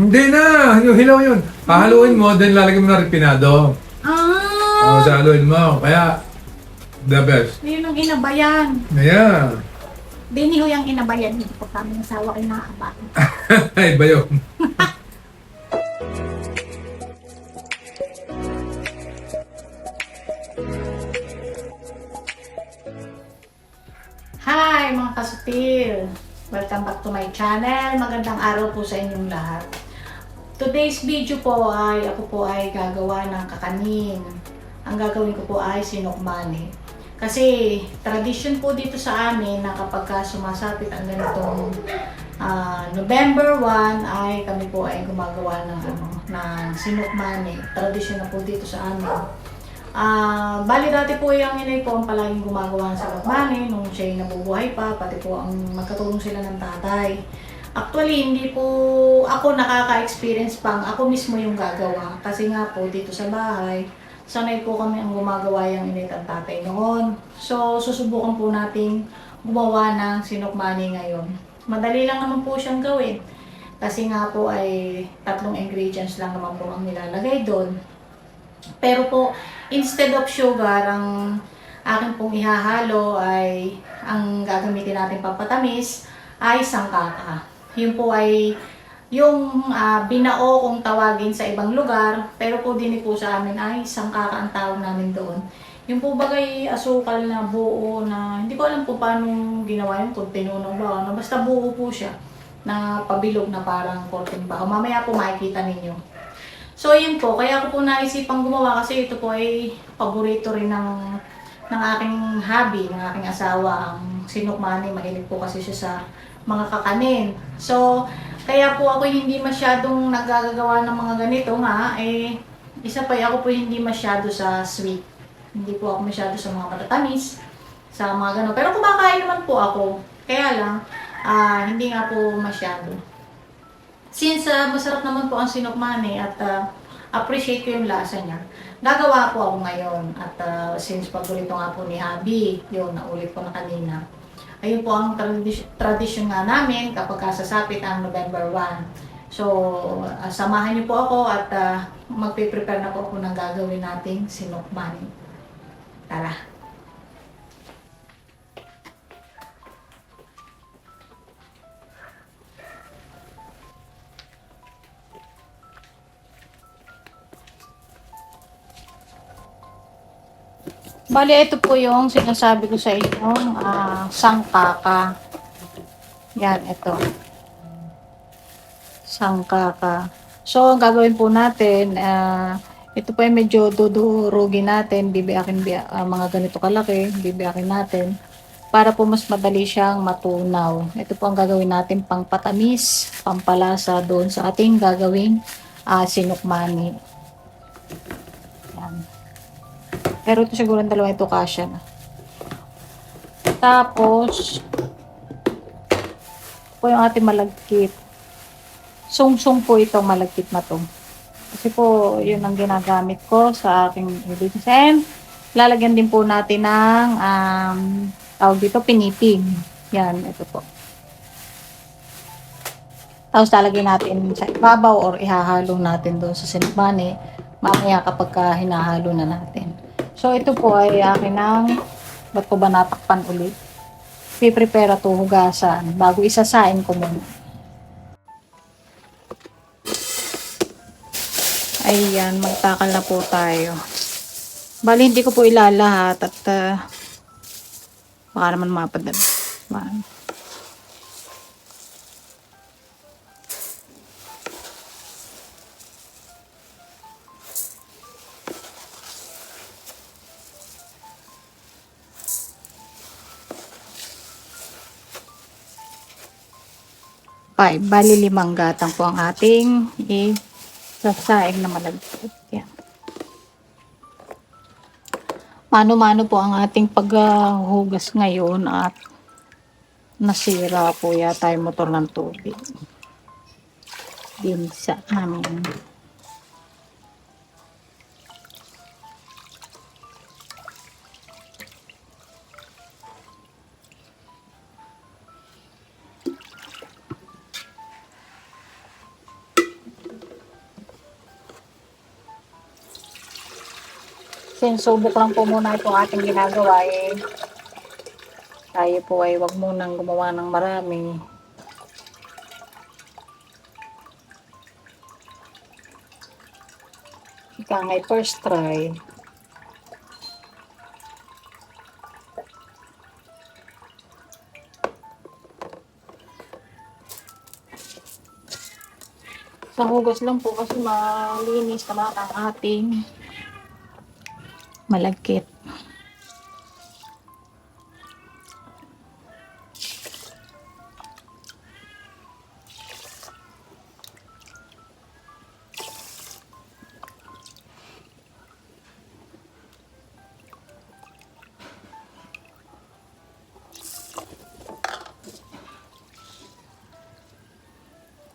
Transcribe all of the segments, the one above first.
Hindi na! Yung hilaw yun. Pahaluin mo, then lalagyan mo na refinado. Ah! Oh, sa haluin mo. Kaya, the best. Yun ang inabayan. Yeah. Dini ho yung inabayan. Hindi po kami nasawa kinakabahan. Iba yun. Hi mga kasutil! Welcome back to my channel. Magandang araw po sa inyong lahat. Today's video po ay ako po ay gagawa ng kakanin. Ang gagawin ko po ay sinukmani. Kasi tradition po dito sa amin na kapag ka sumasapit ang ganitong ah, November 1 ay kami po ay gumagawa ng ano ng sinukmani. Tradition na po dito sa amin. Ah, bali dati po yung inay ko ang palaging gumagawa ng money nung siya ay nabubuhay pa, pati po ang magkatulong sila ng tatay. Actually, hindi po ako nakaka-experience pang ako mismo yung gagawa. Kasi nga po, dito sa bahay, sanay po kami ang gumagawa yung inay at tatay noon. So, susubukan po natin gumawa ng sinukmani ngayon. Madali lang naman po siyang gawin. Kasi nga po ay tatlong ingredients lang naman po ang nilalagay doon. Pero po, instead of sugar, ang akin pong ihahalo ay ang gagamitin natin pampatamis ay sangkaka. Yun po ay yung ah, binao kung tawagin sa ibang lugar, pero po din po sa amin ay sangkaka ang tawag namin doon. Yung po bagay asukal na buo na hindi ko alam kung paano ginawa yun, kung tinunong ba, ano, basta buo po siya na pabilog na parang korting bao. Mamaya po makikita ninyo. So yun po, kaya ako po naisipang gumawa kasi ito po ay paborito rin ng ng aking hobby, ng aking asawa, ang sinukmani. Mahilig po kasi siya sa mga kakanin. So, kaya po ako hindi masyadong nagagagawa ng mga ganito nga, eh, isa pa ako po hindi masyado sa sweet. Hindi po ako masyado sa mga matatamis, sa mga gano'n. Pero kumakain naman po ako. Kaya lang, ah, hindi nga po masyado. Since uh, masarap naman po ang sinukmani at uh, appreciate ko yung lasa niya, gagawa po ako ngayon. At uh, since paborito nga po ni Habi, yun, naulit ko na kanina. Ayun po ang tradis- tradisyon nga namin kapag kasasapit ang November 1. So, uh, samahan niyo po ako at uh, magpe-prepare na po ako ng gagawin nating sinukmani. Tara! Bali, ito po yung sinasabi ko sa inyong ah, sangkaka. Yan, ito. Sangkaka. So, ang gagawin po natin, ah, ito po ay medyo dudurugin natin, bibiyakin bi- ah, mga ganito kalaki, bibiyakin natin para po mas madali siyang matunaw. Ito po ang gagawin natin pang patamis, pampalasa doon sa ating gagawing ah, sinukmani. Pero ito siguro ang dalawa ito kasya na. Tapos, po yung ating malagkit. Sung-sung po itong malagkit na to. Kasi po, yun ang ginagamit ko sa aking. And, lalagyan din po natin ng, um, tawag dito, pinipig. Yan, ito po. Tapos lalagyan natin sa ibabaw or ihahalo natin doon sa sinukmani mamaya kapag ka hinahalo na natin. So, ito po ay akin ang, ba't ko ba natakpan ulit? Piprepare ito hugasan bago isasain ko muna. Ayan, magtakal na po tayo. Bali, hindi ko po ilalahat at uh, baka naman mapadala. Baka. 5. Bali, limang gatang po ang ating isasaing na malagpot. Yan. Mano-mano po ang ating paghugas ngayon at nasira po yata yung motor ng tubig din sa amin. Sinsubok lang po muna ito ating ginagawa eh. Tayo po ay wag munang gumawa ng marami. Ika ngay first try. Sa hugas lang po kasi malinis naman ang ating malagkit.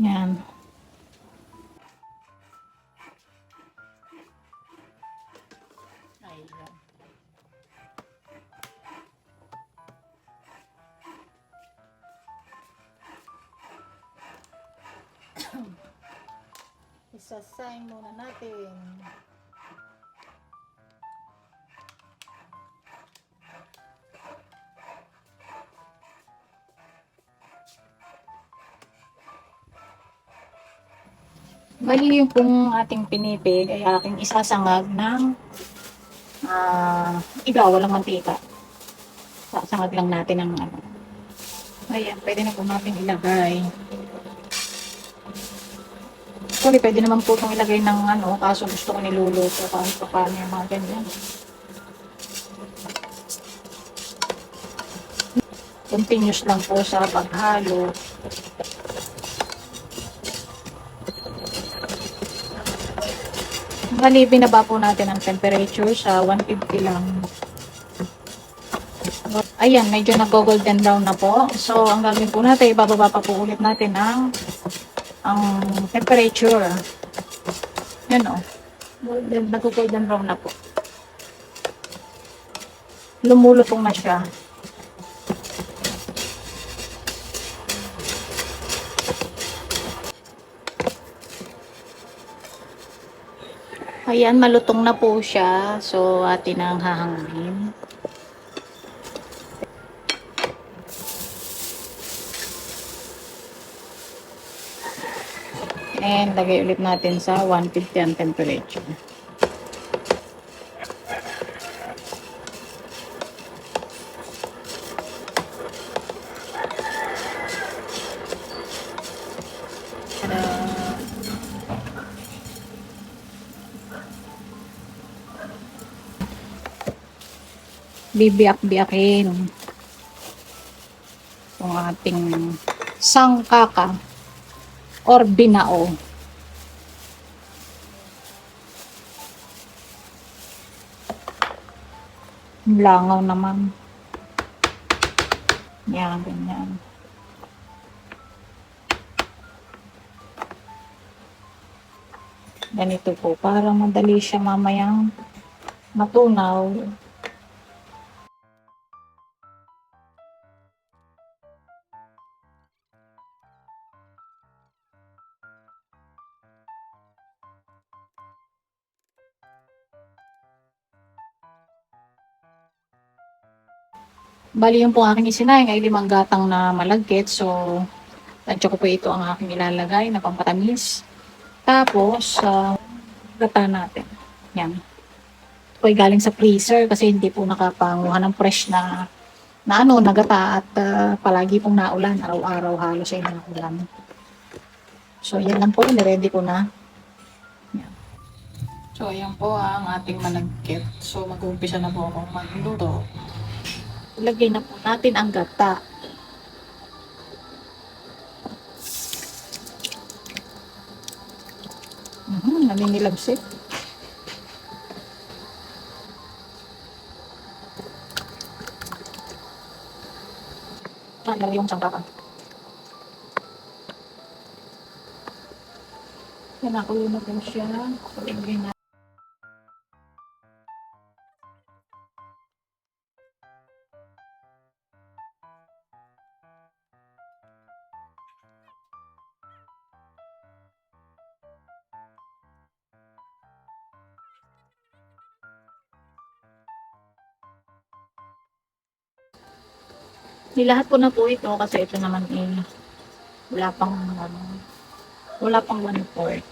Yan. Isasay muna natin. Bali yung pong ating pinipig ay aking isasangag ng ah igaw, walang mantika. Sasangag lang natin ng ano. Ayan, pwede na po natin ilagay. Sorry, pwede naman po itong ilagay ng ano, kaso gusto ko niluluto kahit pa paano yung mga ganyan. Continuous lang po sa paghalo. Bali, binaba po natin ang temperature sa 150 lang. Ayan, medyo nag-golden brown na po. So, ang gagawin po natin, ibababa pa po ulit natin ang ang temperature. Yan o. Golden, nag-golden brown na po. Lumulutong na siya. Ayan, malutong na po siya. So, atin ang hahangin. And lagay ulit natin sa 150 ang temperature. Bibiyak-biyakin yung ating sangkaka or binao. Langaw naman. Yan, ganyan. Ganito po, para madali siya mamayang matunaw. Bali yung po aking isinayang ay limang gatang na malagkit. So, tansya ko po ito ang aking ilalagay na pampatamis. Tapos, uh, gata natin. Yan. Ito ay galing sa freezer kasi hindi po nakapanguha ng fresh na na ano, nagata at ah, palagi pong naulan. Araw-araw halos ay naulan. So, yan lang po. Niready ko na. Yan. So, ayan po ang ating malagkit. So, mag-uumpisa na po akong magluto. Ilagay na po natin ang gata. Mhm, naninilabsik. Ano yung sangkakan? Yan ako yun na po siya. Na. Nilahat ko na po ito kasi ito naman eh, wala pang, ano, wala pang one fourth.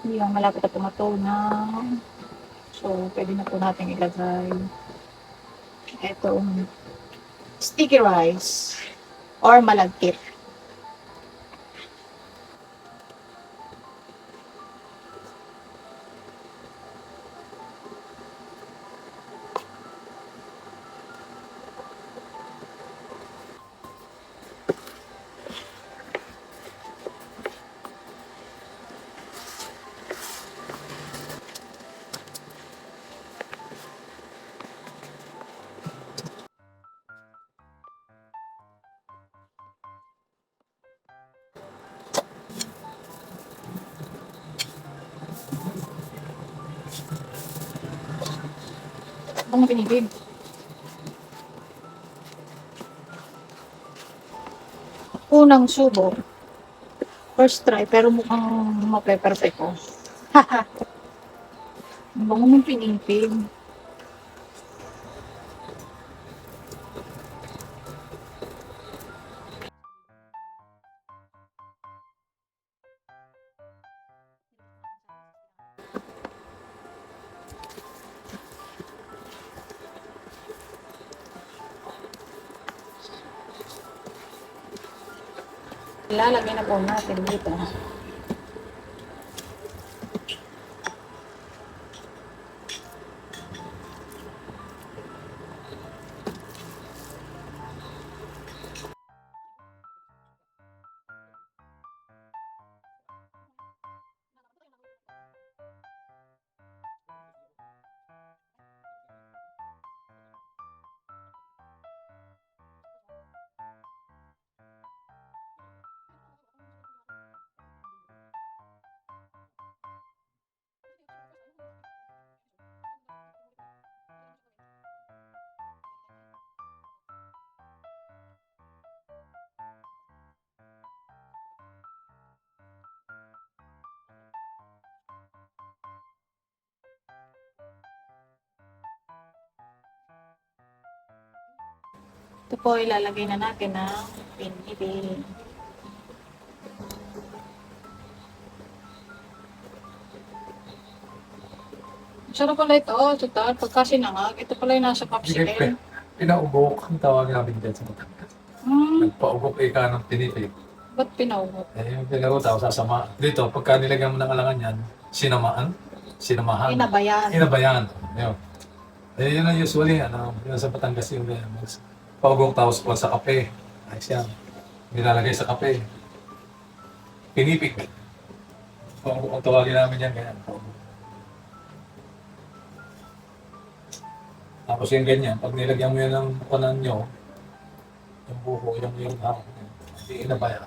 Hindi lang malapit na pumatunaw. So, pwede na po natin ilagay itong sticky rice or malagkit. Mo pinibig? Unang subo. First try, pero mukhang mape-perfect ko. Ang bango mong pinipig. Ilalagay na po natin dito. Ito po ilalagay na natin ng pinibig. Sarap pala ito, total. Pagka sinangag, ito pala yung nasa popsicle. Pinaubok ang tawag namin dyan sa Batangas. Hmm, Nagpaubok eh ka ng tinipig. ba't pinaugot? Eh, yung pinaruta, sasama. Dito, pagka nilagyan mo ng alangan yan, sinamaan, sinamahan. Inabayan. Inabayan. Yun. Eh, yun ang usually, ano, yun sa Batangas yung eh, mas paugong tapos po sa kape. Ayos yan. Nilalagay sa kape. Pinipig. Paugong ang tawagin namin yan, ganyan. Tapos yung ganyan, pag nilagyan mo yan ng bukanan nyo, yung buho, yung yung nyo, hindi inabayan.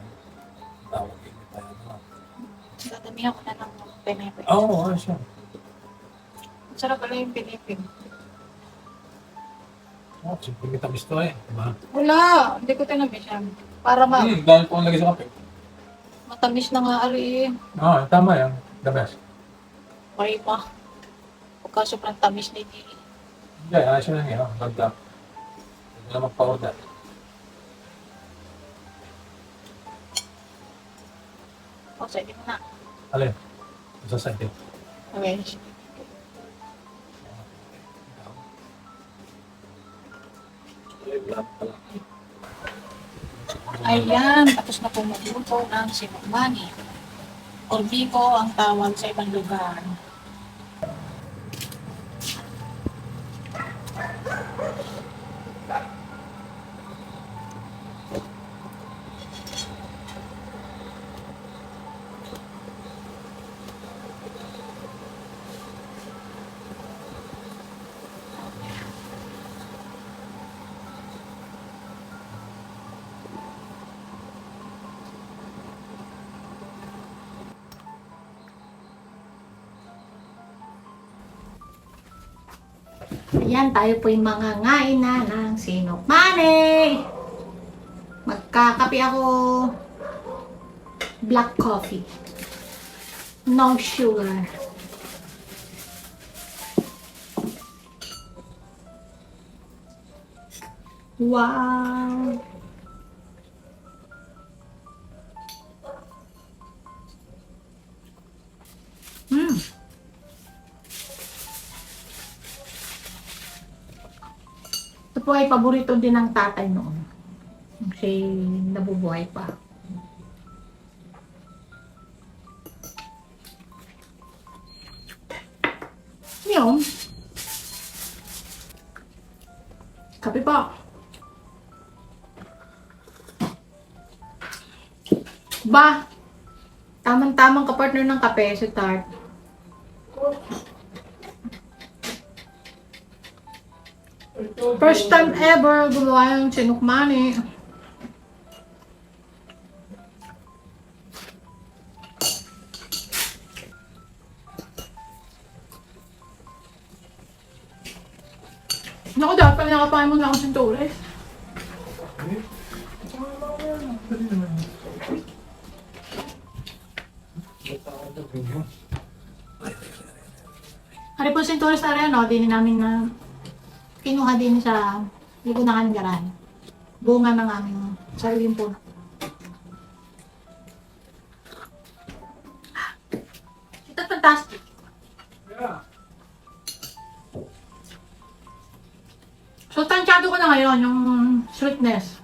Tawag inabayan naman. Dadamihan ko na ng pinipig. Oo, oh, ayos yan. Sarap pala yung pinipig. Oh, simple kita gusto eh. Diba? Wala, hindi ko tinamis yan. Para ma Hmm, dahil po ang lagay sa kape. matamis na nga ari. Ah, tama yan. The best. May pa. Pagka sobrang tamis na hindi. Hindi, ayos na yan. Ganda. Hindi na magpa-order. O, sige mo na. Alin? Sa side. Okay. Ayan, tapos na po magluto ng sinukmani. Or biko ang tawag sa ibang lugar. Ayan, tayo po yung mga ngain na ng sinokmane. Magkakape ako black coffee. No sugar. Wow! Hmm. Ito po ay paborito din ng tatay noon. Kasi nabubuhay pa. Yun. Kape pa. Ba, tamang-tamang kapartner ng kape si Tart. First time ever gumawa ng sinukmani. Naku, dapat pala nakapain mo na ako sintures. Hari po sintures na rin, no? Din namin na kinuha din sa ligunahan garan. Bunga ng aming sariling puno. Ito fantastic. Yeah. So, tansyado ko na ngayon yung sweetness.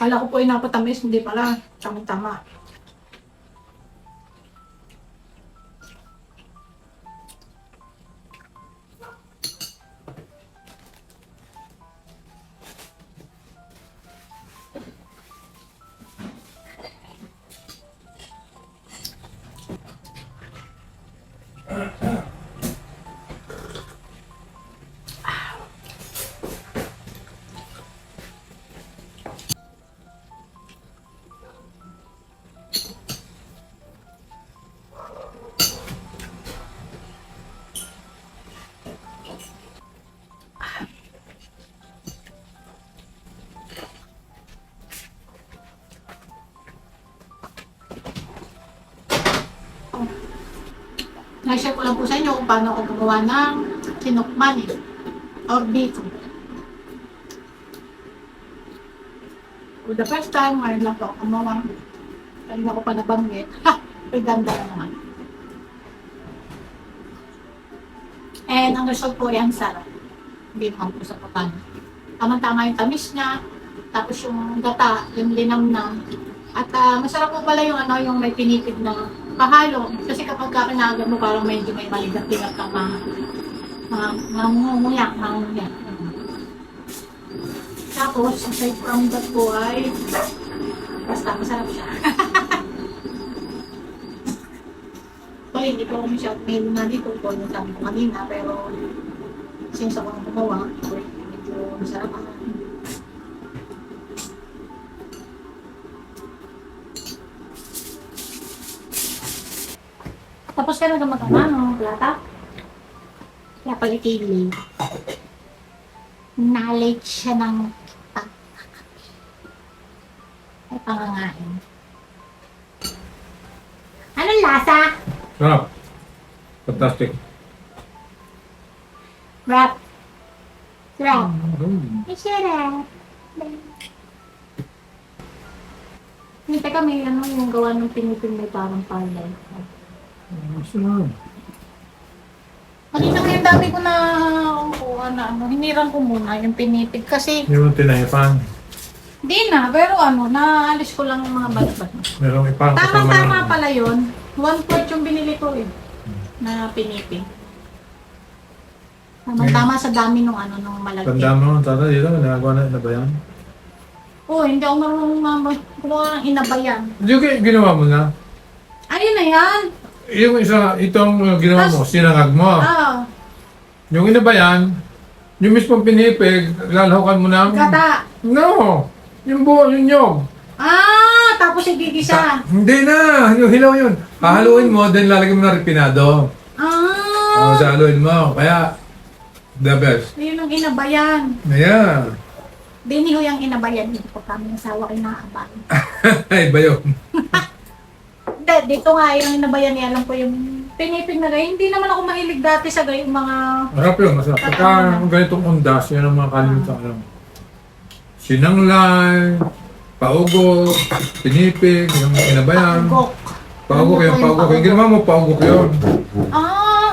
Kala ko po ay napatamis, hindi pala. Tama-tama. Na-share ko lang po sa inyo kung paano ako gumawa ng sinukman eh. Or biko. For the first time, ngayon lang po ako gumawa. Kanina ko pa nabanggit. Ha! Ay ganda na naman. And ang result po yan sarap. Hindi naman po sa papan. Tama-tama yung tamis niya. Tapos yung gata, yung linamnam. At ah, masarap po pala yung ano, yung may pinipid na pahalo. Kasi kapag kakinaga mo, parang medyo may maligat-ligat ka nguyak, mga nguyak. Tapos, aside from that po ay basta masarap siya. so, hindi po kami siya mail na dito po yung sabi ko kanina, pero since ako ang gumawa, medyo masarap ako. Tapos ka na gumagawa ng plata? Kaya pala kili. Knowledge siya ng pagkakapi. Ay, pangangain. Anong lasa? Sarap. Fantastic. Rap. Rap. Mm. Ay, sarap. Hindi, teka, may ano yung gawa ng pinipin may parang palay. Sarap. Kanina yung dami ko na kuha na ano, hiniram ko muna yung pinipig kasi Hindi mo tinaypan. di na, pero ano, naalis ko lang yung mga balbat. Merong ipang Tama-tama pala yun. One quart yung binili ko eh, na pinipig. Tama-tama sa dami nung ano, nung malaki. Tanda mo, tata dito, nagawa na, na ba yan? Oo, hindi ako marunong mama. Kumuha ng inabayan. Hindi ko ginawa mo na. Ayun na yan! Yung isa, itong uh, ginawa mo, sinangag mo. Ah, Yung ina ba yan, yung mismong pinipig, lalahukan mo na. gata. No! Yung buo, yung nyog. Ah, tapos igigisa. Ta- hindi na! Yung hilaw yun. Hahaluin mo, then lalagyan mo na repinado. Ah, sasaluin mo. Kaya, the best. Yun ang inabayan. Ayan. Dini ho yung inabayan dito po kami ng sawa kinakabahan. Ay, ba yun? Dito nga yung inabayan niya. Alam ko yung pinipig na gayong. Hindi naman ako mahilig dati sa gayong mga... Masarap yun, masarap. Pagka ganitong undas, yan ang mga kalimutan. Ano. Sinanglay, paugo, pinipig, yung inabayan. Paugok. Paugok Ano yun, po paugok. Yung paugok? ginawa mo, paugok yun. Ah!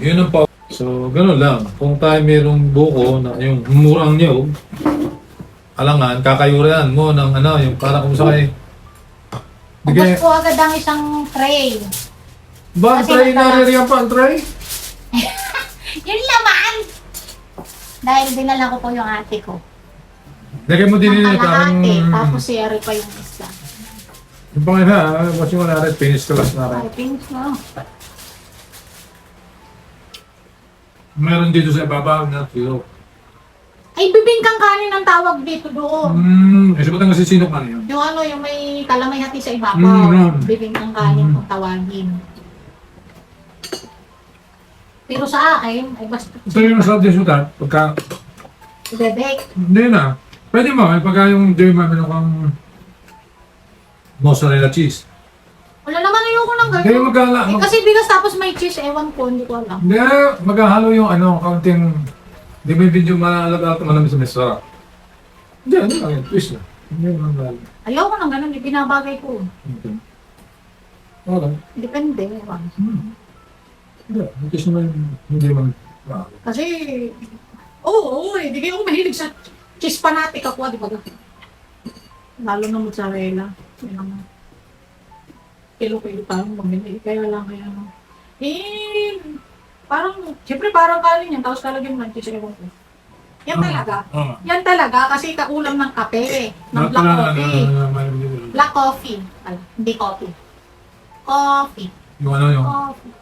Yun ang paugok. So, ganun lang. Kung tayo mayroong buko na yung murang niyo, alangan, kakayuran mo ng ano, yung para kung sakay. Ubus Bigay, po agad ang isang tray. ba, Kasi tray, nagdala- naririyan pa ang tray? Yun laman! Dahil dinala ko po yung ate ko. Lagay mo din Ang yun, parang, kalahati. Tapos si Ari pa yung isa. yung pangin ha, mas yung wala rin, finish class na rin. Ay, pinch mo. Meron dito sa ibabaw na tuyo. Ay, bibingkang kanin ang tawag dito doon. Hmm, eh, sabat ang nasisinok na yun. Yung ano, yung may kalamay hati sa ibabaw. Mm, mm. Bibingkang kanin Mm. kung tawagin. Pero sa akin, ay basta Ito yung masarap din sudan, pagka, bebek. hindi na. Pwede mo, eh, pagka yung mo meron kang mozzarella cheese. Wala naman ayoko ng Hindi gano'n. magkala, Eh, mag, kasi bigas tapos may cheese, ewan ko, hindi ko alam. hindi, maghahalo yung ano, kaunting, di mo yung video malalaga at malamis sa mesara. Hindi, ano lang yun, twist na. Hindi mo lang lalo. Ayoko ng gano'n, di binabagay ko. Okay. Okay. Depende. Hmm. Hindi, twist naman, hindi man, Kasi, oo, oo, eh, di kayo ako mahilig sa cheese fanatic ako, di ba? Lalo na mozzarella. Yan ang kilo-kilo parang mamili. Kaya lang kaya ano. Eh, parang, siyempre parang kanin yan, tapos kalagyan mo ng ewan ko. Yan talaga. Oo. Yan talaga, kasi kaulam ng kape, ng Lahat black na- coffee. na- na- na- na- Black coffee. Ay, hindi coffee. Coffee. Yung ano yung, Coffee.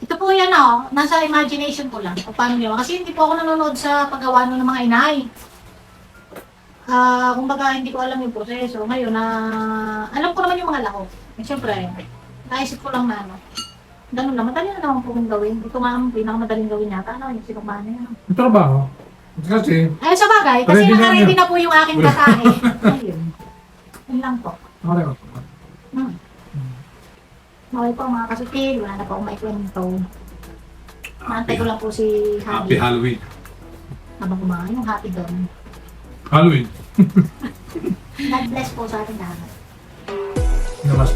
Ito po yan oh, nasa imagination ko lang. O paano nyo. Kasi hindi po ako nanonood sa paggawa ng mga inay. Ah, kumbaga hindi ko alam yung proseso. Ngayon na alam ko naman yung mga lako. Eh, Siyempre, naisip ko lang na ano. Ganun lang, madali na naman po kong gawin. Ito nga ang pinakamadaling gawin yata, ano, yung sinumana yan. yung trabaho. Kasi, Ay, sa bagay, kasi Ready na nakaready yun. na po yung aking katahe. Ayun. Yun lang po. okay. Hmm. Okay po mga kasutil, wala na po akong maikwento. Maantay ko lang po si Happy Happy. Halloween. Habang kumain yung happy doon. Halloween. God bless po sa ating lahat. Namas.